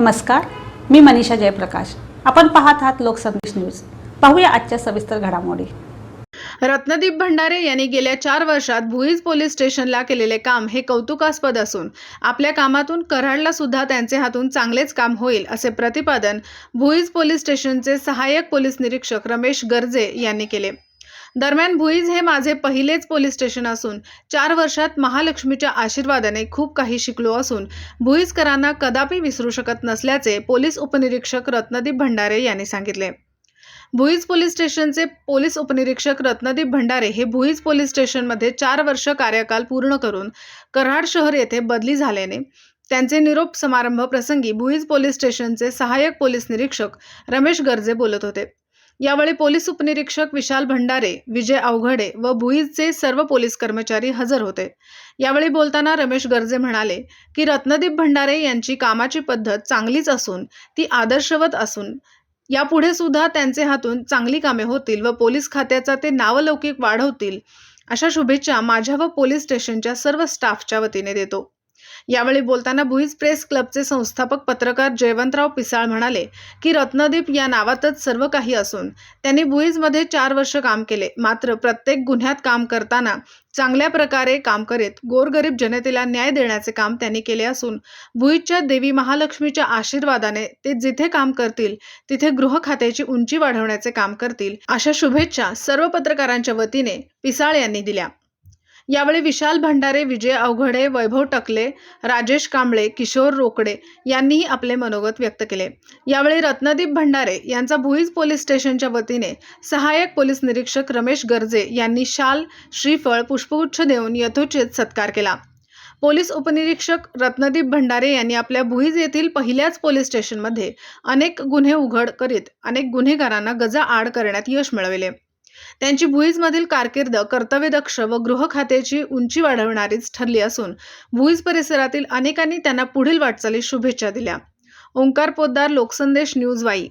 नमस्कार मी मनीषा जयप्रकाश. आपण पाहत आहात लोकसंदेश न्यूज. पाहूया आजच्या सविस्तर घडामोडी. रत्नदीप भंडारे यांनी गेल्या चार वर्षात भुईज पोलीस स्टेशनला केलेले काम हे कौतुकास्पद असून आपल्या कामातून कराडला सुद्धा त्यांचे हातून चांगलेच काम होईल असे प्रतिपादन भुईज पोलीस स्टेशनचे सहाय्यक पोलीस निरीक्षक रमेश गर्जे यांनी केले. दरम्यान भुईज हे माझे पहिलेच पोलीस स्टेशन असून चार वर्षात महालक्ष्मीच्या आशीर्वादाने खूप काही शिकलो असून भुईजकरांना कदापि विसरू शकत नसल्याचे पोलीस उपनिरीक्षक रत्नदीप भंडारे यांनी सांगितले. भुईज पोलीस स्टेशनचे पोलीस उपनिरीक्षक रत्नदीप भंडारे हे भुईज पोलीस स्टेशनमध्ये चार वर्ष कार्यकाल पूर्ण करून कराड शहर येथे बदली झाल्याने त्यांचे निरोप समारंभ प्रसंगी भुईज पोलीस स्टेशनचे सहाय्यक पोलीस निरीक्षक रमेश गर्जे बोलत होते. यावेळी पोलीस उपनिरीक्षक विशाल भंडारे विजय अवघडे व भुईजचे सर्व पोलीस कर्मचारी हजर होते. यावेळी बोलताना रमेश गर्जे म्हणाले की रत्नदीप भंडारे यांची कामाची पद्धत चांगलीच असून ती आदर्शवत असून यापुढे सुद्धा त्यांचे हातून चांगली कामे होतील व पोलीस खात्याचा ते नावलौकिक वाढवतील अशा शुभेच्छा माझ्या व पोलीस स्टेशनच्या सर्व स्टाफच्या वतीने देतो. यावेळी बोलताना भुईज प्रेस क्लबचे संस्थापक पत्रकार जयवंतराव पिसाळ म्हणाले की रत्नदीप या नावातच सर्व काही असून त्यांनी भुईजमध्ये चार वर्ष काम केले. मात्र प्रत्येक गुन्ह्यात काम करताना चांगल्या प्रकारे काम करीत गोरगरीब जनतेला न्याय देण्याचे काम त्यांनी केले असून भुईजच्या देवी महालक्ष्मीच्या आशीर्वादाने ते जिथे काम करतील तिथे गृह खात्याची उंची वाढवण्याचे काम करतील अशा शुभेच्छा सर्व पत्रकारांच्या वतीने पिसाळ यांनी दिल्या. यावेळी विशाल भंडारे विजय अवघडे वैभव टकले राजेश कांबळे किशोर रोकडे यांनीही आपले मनोगत व्यक्त केले. यावेळी रत्नदीप भंडारे यांचा भुईज पोलीस स्टेशनच्या वतीने सहाय्यक पोलीस निरीक्षक रमेश गर्जे यांनी शाल श्रीफळ पुष्पगुच्छ देऊन यथोचित सत्कार केला. पोलीस उपनिरीक्षक रत्नदीप भंडारे यांनी आपल्या भुईज येथील पहिल्याच पोलीस स्टेशनमध्ये अनेक गुन्हे उघड करीत अनेक गुन्हेगारांना गजा आड करण्यात यश मिळविले. त्यांची भुईजमधील कारकीर्द कर्तव्यदक्ष व गृह खात्याची उंची वाढवणारीच ठरली असून भुईज परिसरातील अनेकांनी त्यांना पुढील वाटचालीस शुभेच्छा दिल्या. ओंकार पोद्दार लोकसंदेश न्यूज वाई.